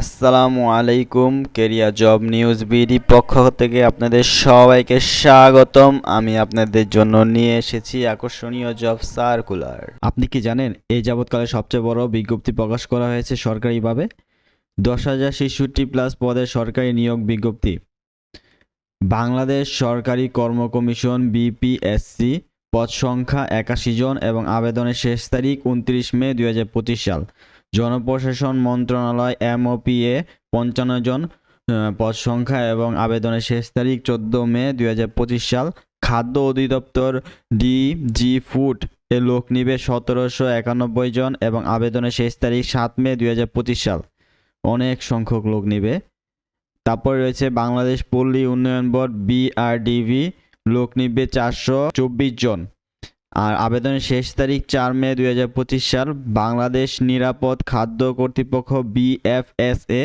আসসালামু আলাইকুম, কেরিয়া job news BD পক্ষ থেকে আপনাদের সবাইকে স্বাগতম। আমি আপনাদের জন্য নিয়ে এসেছি আকর্ষণীয় জব সার্কুলার। আপনি কি জানেন, এই যাবৎকালে সবচেয়ে বড় বিজ্ঞপ্তি প্রকাশ করা হয়েছে সরকারিভাবে? দশ হাজার ছেষট্টি প্লাস পদের সরকারি নিয়োগ বিজ্ঞপ্তি। বাংলাদেশ সরকারি কর্ম কমিশন বিপিএসসি পদ সংখ্যা একাশি জন এবং আবেদনের শেষ তারিখ উনত্রিশ মে দুই হাজার পঁচিশ সাল। জনপ্রশাসন মন্ত্রণালয়, এমওপিএ, পঞ্চান্ন জন পদ সংখ্যা এবং আবেদনের শেষ তারিখ চোদ্দ মে দুই হাজার পঁচিশ সাল। খাদ্য অধিদপ্তর ডিজি ফুড এ লোক নিবে সতেরোশো একানব্বই জন এবং আবেদনের শেষ তারিখ সাত মে দুই হাজার পঁচিশ সাল। অনেক সংখ্যক লোক নিবে। তারপর রয়েছে বাংলাদেশ পল্লী উন্নয়ন বোর্ড, বিআরডিভি, লোক নিবে চারশো চব্বিশ জন। আর আবেদনের শেষ তারিখ চার মে দুই হাজার পঁচিশ সাল, বাংলাদেশ নিরাপদ খাদ্য কর্তৃপক্ষ বিএফএসএ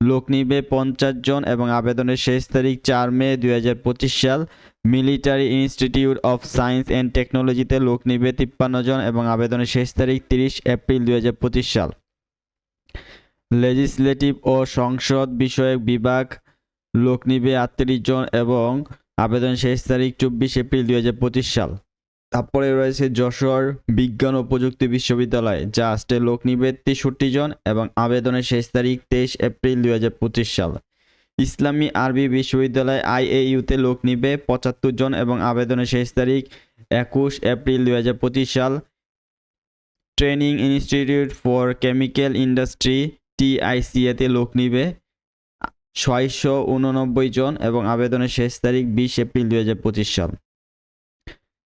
লোক নিবে পঞ্চাশ জন এবং আবেদনের শেষ তারিখ চার মে দুই হাজার পঁচিশ সাল। Military institute of science and টেকনোলজিতে লোক নিবে তিপ্পান্ন জন এবং আবেদনের শেষ তারিখ তিরিশ এপ্রিল দুই সাল। লেজিসলেটিভ ও সংসদ বিষয়ক বিভাগ লোক নিবে আটত্রিশ জন এবং আবেদন শেষ তারিখ চব্বিশ এপ্রিল দুই সাল। তারপরে রয়েছে যশোর বিজ্ঞান ও প্রযুক্তি বিশ্ববিদ্যালয়, যা আসতে লোক নিবে তেষট্টি জন এবং আবেদনের শেষ তারিখ তেইশ এপ্রিল দুই হাজার পঁচিশ সাল। ইসলামী আরবি বিশ্ববিদ্যালয় আইএইউতে লোক নিবে পঁচাত্তর জন এবং আবেদনের শেষ তারিখ একুশ এপ্রিল দুই হাজার পঁচিশ সাল। Training institute for chemical industry, টিআইসিএতে লোক নিবে ছয়শো উননব্বই জন এবং আবেদনের শেষ তারিখ বিশ এপ্রিল দুই হাজার পঁচিশ সাল।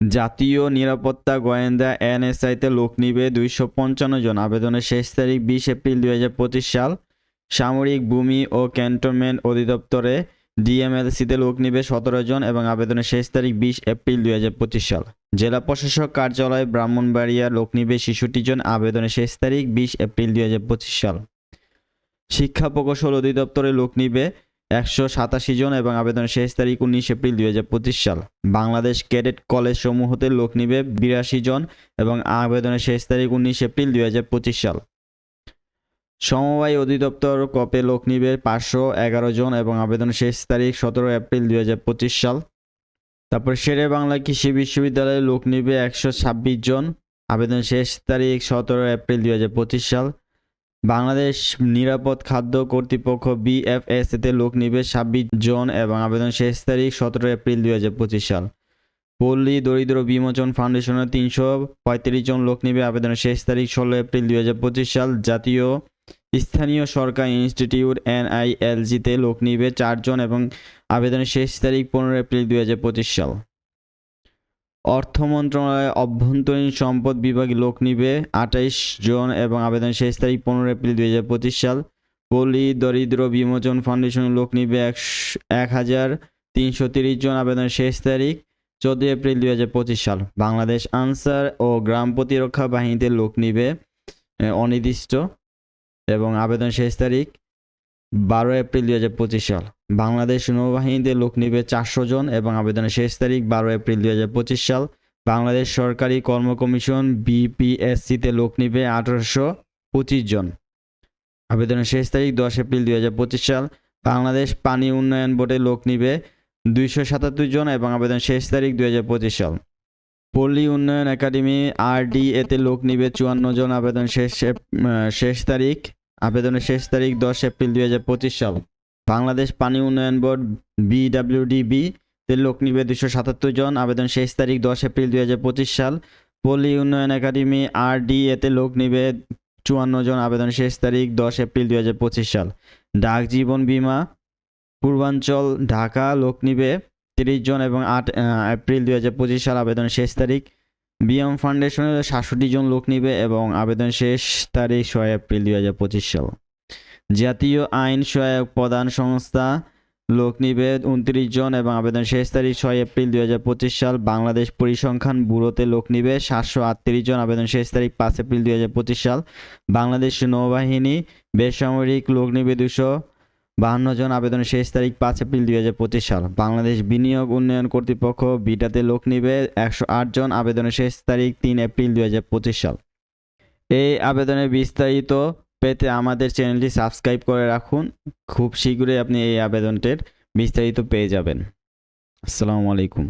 জাতীয় নিরাপত্তা গোয়েন্দা এনএসআইতে লোক নিবে দুইশো পঞ্চান্ন জন। আবেদনের শেষ তারিখ বিশ এপ্রিল দুই সাল। সামরিক ভূমি ও ক্যান্টনমেন্ট অধিদপ্তরে ডিএমএলসিতে লোক নিবে সতেরো জন এবং আবেদনের শেষ তারিখ বিশ এপ্রিল দুই সাল। জেলা প্রশাসক কার্যালয় ব্রাহ্মণবাড়িয়া লোক নিবে ছেষট্টি জন। আবেদনের শেষ তারিখ বিশ এপ্রিল দুই সাল। শিক্ষা প্রকৌশল অধিদপ্তরে লোক নিবে একশো সাতাশি জন এবং আবেদনের শেষ তারিখ উনিশ এপ্রিল দুই হাজার পঁচিশ সাল। বাংলাদেশ ক্যাডেট কলেজ সমূহতে লোক নিবে বিরাশি জন এবং আবেদনের শেষ তারিখ উনিশ এপ্রিল দুই হাজার পঁচিশ সাল। সমবায় অধিদপ্তর কপে লোক নিবে পাঁচশো এগারো জন এবং আবেদনের শেষ তারিখ সতেরো এপ্রিল দুই হাজার পঁচিশ সাল। তারপর শেরে বাংলা কৃষি বিশ্ববিদ্যালয়ে লোক নিবে একশো ছাব্বিশ জন আবেদন শেষ তারিখ সতেরো এপ্রিল দুই হাজার পঁচিশ সাল। বাংলাদেশ নিরাপদ খাদ্য কর্তৃপক্ষ বিএফএস তে লোক নিবে ছাব্বিশ জন এবং আবেদন শেষ তারিখ সতেরো এপ্রিল দুই হাজার পঁচিশ সাল। পল্লী দরিদ্র বিমোচন ফাউন্ডেশনের তিনশো পঁয়ত্রিশ জন লোক নিবে আবেদনের শেষ তারিখ ষোলো এপ্রিল দুই হাজার পঁচিশ সাল। জাতীয় স্থানীয় সরকার ইনস্টিটিউট এনআইএলজিতে লোক নিবে চারজন এবং আবেদনের শেষ তারিখ পনেরো এপ্রিল দুই হাজার পঁচিশ সাল। অর্থ মন্ত্রণালয়ের অভ্যন্তরীণ সম্পদ বিভাগে লোক নিবে আঠাইশ জন এবং আবেদন শেষ তারিখ পনেরো এপ্রিল দুই হাজার পঁচিশ সাল। পলি দরিদ্র বিমোচন ফাউন্ডেশন লোক নিবে এক হাজার তিনশো তিরিশ জন আবেদন শেষ তারিখ চোদ্দ এপ্রিল দুই হাজার পঁচিশ সাল। বাংলাদেশ আনসার ও গ্রাম প্রতিরক্ষা বাহিনীতে লোক নিবে অনির্দিষ্ট এবং আবেদন শেষ তারিখ বারো এপ্রিল দুই হাজার পঁচিশ সাল। বাংলাদেশ নৌবাহিনীতে লোক নিবে চারশো জন এবং আবেদনের শেষ তারিখ বারো এপ্রিল পঁচিশ সাল। বাংলাদেশ সরকারি কর্ম কমিশন বিপিএসসিতে লোক নিবে আঠারোশো পঁচিশ জন। আবেদনের শেষ তারিখ দশ এপ্রিল দুই হাজার পঁচিশ সাল। বাংলাদেশ পানি উন্নয়ন বোর্ডে লোক নিবে দুইশো সাতাত্তর জন এবং আবেদন শেষ তারিখ দুই হাজার পঁচিশ সাল। পল্লী উন্নয়ন একাডেমি আরডি এতে লোক নিবে চুয়ান্ন জন। আবেদন শেষ শেষ তারিখ আবেদনের শেষ তারিখ দশ এপ্রিল দুই হাজার পঁচিশ সাল। বাংলাদেশ পানি উন্নয়ন বোর্ড বিডাব্লিউডিবি তে লোক নিবে দুশো সাতাত্তর জন। আবেদন শেষ তারিখ দশ এপ্রিল দুই হাজার পঁচিশ সাল। পল্লী উন্নয়ন একাডেমি আরডি এতে লোক নিবে চুয়ান্ন জন। আবেদন শেষ তারিখ দশ এপ্রিল দুই হাজার পঁচিশ সাল। ডাক জীবন বীমা, পূর্বাঞ্চল, ঢাকা, লোক নিবে তিরিশ জন এবং আট এপ্রিল দুই হাজার পঁচিশ সাল আবেদন শেষ তারিখ। বিএম ফাউন্ডেশনের সাতষট্টি জন লোক নিবে এবং আবেদন শেষ তারিখ ছয় এপ্রিল দুই হাজার পঁচিশ সাল। জাতীয় আইন সহায়ক প্রধান সংস্থা লোক নিবে উনত্রিশ জন এবং আবেদন শেষ তারিখ ছয় এপ্রিল দুই হাজার পঁচিশ সাল বাংলাদেশ পরিসংখ্যান ব্যুরোতে লোক নিবে সাতশো আটত্রিশ জন আবেদন শেষ তারিখ পাঁচ এপ্রিল দুই হাজার পঁচিশ সাল বাংলাদেশ নৌবাহিনী বেসামরিক লোক নিবে দুশো বাহান্ন জন, আবেদনের শেষ তারিখ পাঁচ এপ্রিল দুই হাজার পঁচিশ সাল বাংলাদেশ বিনিয়োগ উন্নয়ন কর্তৃপক্ষ বিটাতে লোক নিবে একশো আট জন, আবেদনের শেষ তারিখ তিন এপ্রিল দুই হাজার পঁচিশ সাল। এই আবেদনের বিস্তারিত পেতে আমাদের চ্যানেলটি সাবস্ক্রাইব করে রাখুন। খুব শীঘ্রই আপনি এই আবেদনটির বিস্তারিত পেয়ে যাবেন। আসসালামু আলাইকুম।